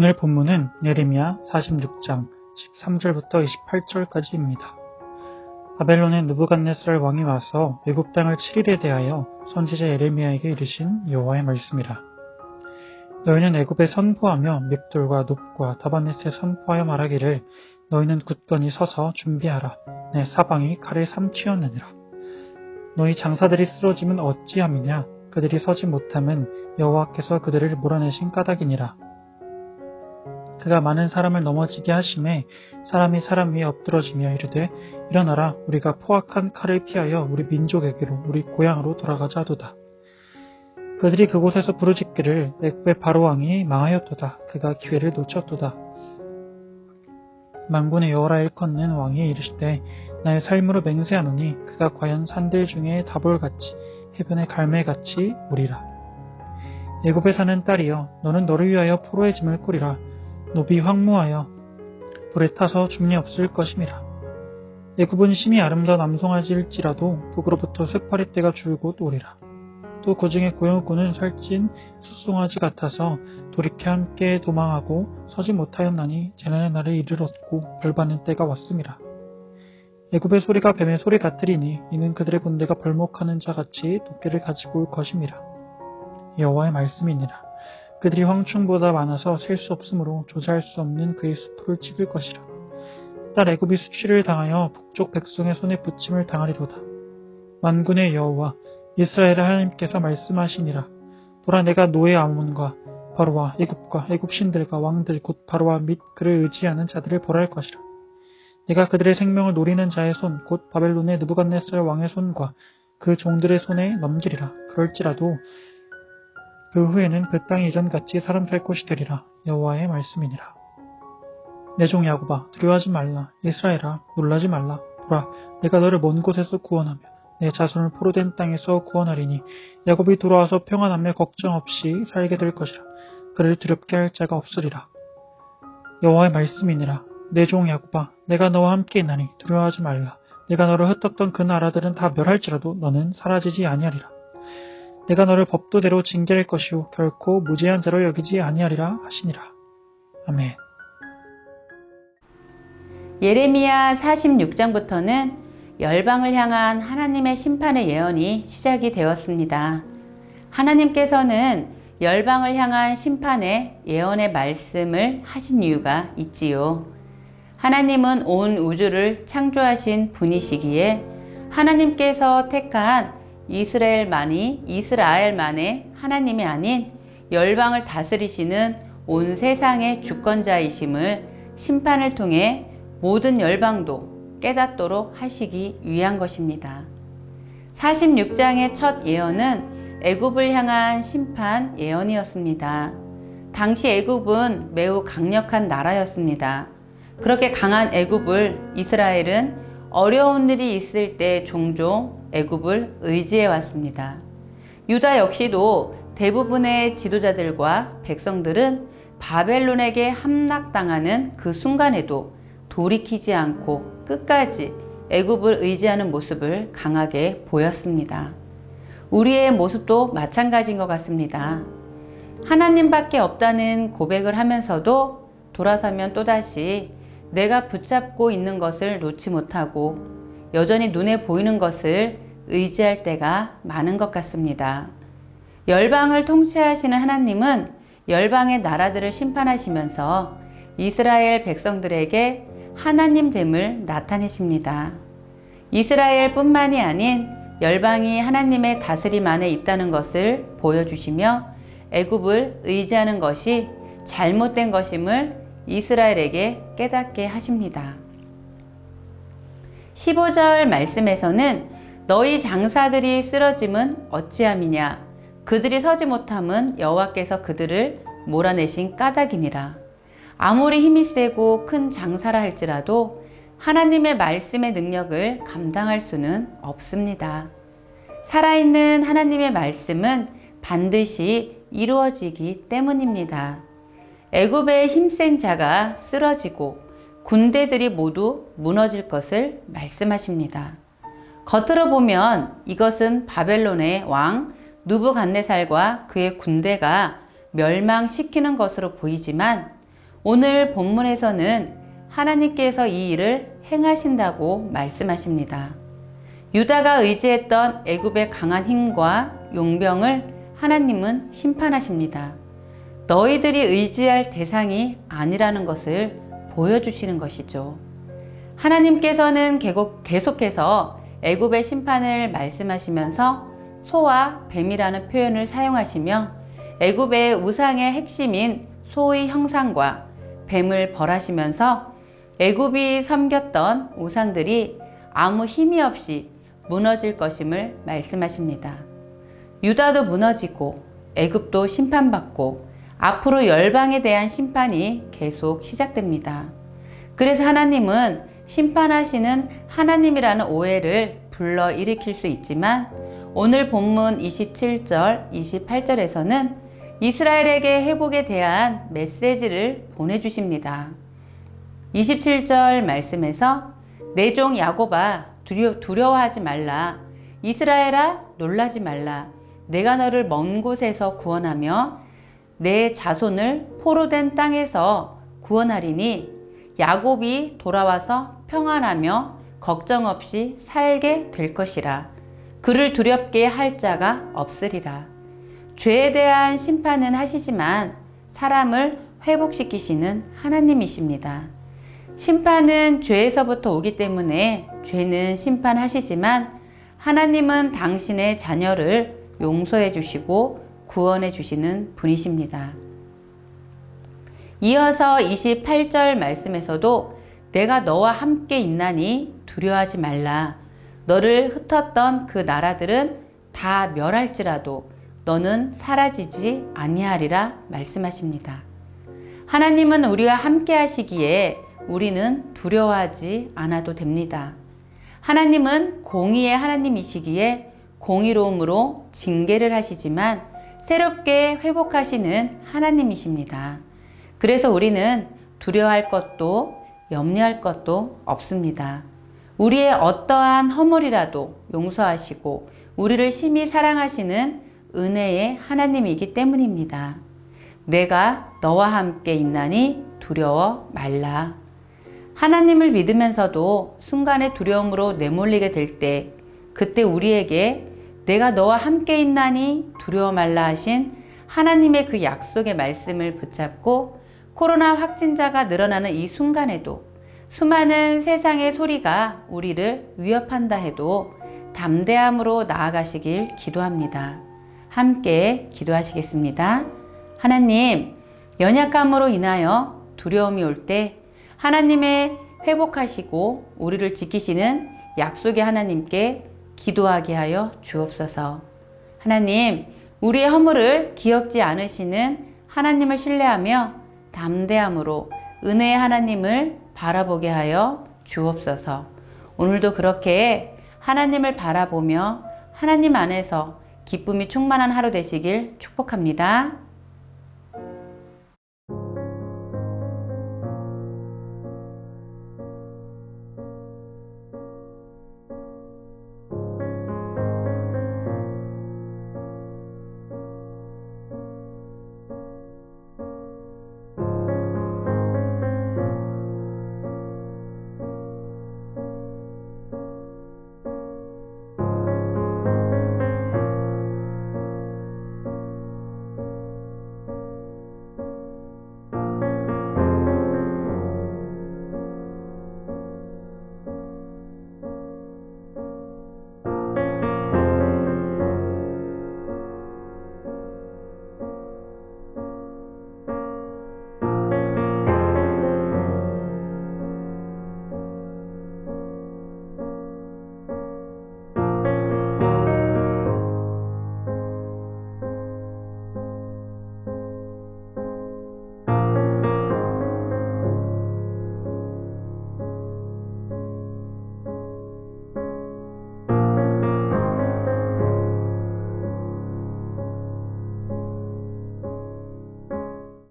오늘 본문은 예레미야 46장 13절부터 28절까지입니다. 바벨론의 느부갓네살 왕이 와서 애굽 땅을 7일에 대하여 선지자 예레미야에게 이르신 여호와의 말씀이라. 너희는 애굽에 선포하며 밉돌과 눕과 다바넷에 선포하여 말하기를 너희는 굳건히 서서 준비하라. 내 사방이 칼을 삼키었느니라. 너희 장사들이 쓰러지면 어찌함이냐? 그들이 서지 못함은 여호와께서 그들을 몰아내신 까닭이니라. 그가 많은 사람을 넘어지게 하심에 사람이 사람 위에 엎드러지며 이르되 일어나라 우리가 포악한 칼을 피하여 우리 민족에게로 우리 고향으로 돌아가자 하도다. 그들이 그곳에서 부르짖기를 애굽의 바로 왕이 망하였도다. 그가 기회를 놓쳤도다. 만군의 여호라 일컫는 왕이 이르시되 나의 삶으로 맹세하노니 그가 과연 산들 중에 다볼같이 해변의 갈매같이 오리라. 애굽에 사는 딸이여 너는 너를 위하여 포로의 짐을 꾸리라. 노비 황무하여 불에 타서 줌이 없을 것임이라. 애굽은 심히 아름다운 남송아지일지라도 북으로부터 쇠파리 떼가 줄곧 오리라. 또 그 중에 고용꾼은 살찐 숫송아지 같아서 돌이켜 함께 도망하고 서지 못하였나니 재난의 날을 이르렀고 벌받는 때가 왔음이라. 애굽의 소리가 뱀의 소리 같으리니 이는 그들의 군대가 벌목하는 자 같이 도끼를 가지고 올 것임이라. 여호와의 말씀이니라. 그들이 황충보다 많아서 셀 수 없으므로 조사할 수 없는 그의 수풀을 찍을 것이라. 딸 애굽이 수치를 당하여 북쪽 백성의 손에 붙임을 당하리로다. 만군의 여호와 이스라엘의 하나님께서 말씀하시니라. 보라 내가 노예 아몬과 바로와 애굽과 애굽 신들과 왕들 곧 바로와 및 그를 의지하는 자들을 벌할 것이라. 내가 그들의 생명을 노리는 자의 손, 곧 바벨론의 느부갓네살 왕의 손과 그 종들의 손에 넘기리라. 그럴지라도 그 후에는 그 땅이 이전같이 사람 살 곳이 되리라. 여호와의 말씀이니라. 내 종 야곱아 두려워하지 말라. 이스라엘아 놀라지 말라. 보라 내가 너를 먼 곳에서 구원하며 내 자손을 포로된 땅에서 구원하리니 야곱이 돌아와서 평안하며 걱정 없이 살게 될 것이라. 그를 두렵게 할 자가 없으리라. 여호와의 말씀이니라. 내 종 야곱아 내가 너와 함께 있나니 두려워하지 말라. 내가 너를 흩었던 그 나라들은 다 멸할지라도 너는 사라지지 아니하리라. 내가 너를 법도대로 징계할 것이요 결코 무죄한 자로 여기지 아니하리라 하시니라. 아멘. 예레미야 46장부터는 열방을 향한 하나님의 심판의 예언이 시작이 되었습니다. 하나님께서는 열방을 향한 심판의 예언의 말씀을 하신 이유가 있지요. 하나님은 온 우주를 창조하신 분이시기에 하나님께서 택한 이스라엘만이 이스라엘만의 하나님이 아닌 열방을 다스리시는 온 세상의 주권자이심을 심판을 통해 모든 열방도 깨닫도록 하시기 위한 것입니다. 46장의 첫 예언은 애굽을 향한 심판 예언이었습니다. 당시 애굽은 매우 강력한 나라였습니다. 그렇게 강한 애굽을 이스라엘은 어려운 일이 있을 때 종종 애굽을 의지해 왔습니다. 유다 역시도 대부분의 지도자들과 백성들은 바벨론에게 함락당하는 그 순간에도 돌이키지 않고 끝까지 애굽을 의지하는 모습을 강하게 보였습니다. 우리의 모습도 마찬가지인 것 같습니다. 하나님밖에 없다는 고백을 하면서도 돌아서면 또다시 내가 붙잡고 있는 것을 놓지 못하고 여전히 눈에 보이는 것을 의지할 때가 많은 것 같습니다. 열방을 통치하시는 하나님은 열방의 나라들을 심판하시면서 이스라엘 백성들에게 하나님 됨을 나타내십니다. 이스라엘 뿐만이 아닌 열방이 하나님의 다스림 안에 있다는 것을 보여주시며 애굽을 의지하는 것이 잘못된 것임을 이스라엘에게 깨닫게 하십니다. 15절 말씀에서는 너희 장사들이 쓰러짐은 어찌함이냐 그들이 서지 못함은 여호와께서 그들을 몰아내신 까닭이니라 아무리 힘이 세고 큰 장사라 할지라도 하나님의 말씀의 능력을 감당할 수는 없습니다. 살아있는 하나님의 말씀은 반드시 이루어지기 때문입니다. 애굽의 힘센 자가 쓰러지고 군대들이 모두 무너질 것을 말씀하십니다. 겉으로 보면 이것은 바벨론의 왕 누부갓네살과 그의 군대가 멸망시키는 것으로 보이지만 오늘 본문에서는 하나님께서 이 일을 행하신다고 말씀하십니다. 유다가 의지했던 애굽의 강한 힘과 용병을 하나님은 심판하십니다. 너희들이 의지할 대상이 아니라는 것을 보여주시는 것이죠. 하나님께서는 계속- 계속해서 애굽의 심판을 말씀하시면서 소와 뱀이라는 표현을 사용하시며 애굽의 우상의 핵심인 소의 형상과 뱀을 벌하시면서 애굽이 섬겼던 우상들이 아무 힘이 없이 무너질 것임을 말씀하십니다. 유다도 무너지고 애굽도 심판받고 앞으로 열방에 대한 심판이 계속 시작됩니다. 그래서 하나님은 심판하시는 하나님이라는 오해를 불러 일으킬 수 있지만 오늘 본문 27절, 28절에서는 이스라엘에게 회복에 대한 메시지를 보내주십니다. 27절 말씀에서 내 종 야곱아 두려, 두려워하지 말라 이스라엘아 놀라지 말라 내가 너를 먼 곳에서 구원하며 내 자손을 포로 된 땅에서 구원하리니 야곱이 돌아와서 평안하며 걱정 없이 살게 될 것이라 그를 두렵게 할 자가 없으리라 죄에 대한 심판은 하시지만 사람을 회복시키시는 하나님이십니다. 심판은 죄에서부터 오기 때문에 죄는 심판하시지만 하나님은 당신의 자녀를 용서해 주시고 구원해 주시는 분이십니다. 이어서 28절 말씀에서도 내가 너와 함께 있나니 두려워하지 말라. 너를 흩었던 그 나라들은 다 멸할지라도 너는 사라지지 아니하리라 말씀하십니다. 하나님은 우리와 함께 하시기에 우리는 두려워하지 않아도 됩니다. 하나님은 공의의 하나님이시기에 공의로움으로 징계를 하시지만 새롭게 회복하시는 하나님이십니다. 그래서 우리는 두려워할 것도 염려할 것도 없습니다. 우리의 어떠한 허물이라도 용서하시고 우리를 심히 사랑하시는 은혜의 하나님이기 때문입니다. 내가 너와 함께 있나니 두려워 말라. 하나님을 믿으면서도 순간의 두려움으로 내몰리게 될 때, 그때 우리에게 내가 너와 함께 있나니 두려워 말라 하신 하나님의 그 약속의 말씀을 붙잡고 코로나 확진자가 늘어나는 이 순간에도 수많은 세상의 소리가 우리를 위협한다 해도 담대함으로 나아가시길 기도합니다. 함께 기도하시겠습니다. 하나님, 연약함으로 인하여 두려움이 올 때 하나님의 회복하시고 우리를 지키시는 약속의 하나님께 기도하게 하여 주옵소서. 하나님, 우리의 허물을 기억지 않으시는 하나님을 신뢰하며 담대함으로 은혜의 하나님을 바라보게 하여 주옵소서. 오늘도 그렇게 하나님을 바라보며 하나님 안에서 기쁨이 충만한 하루 되시길 축복합니다.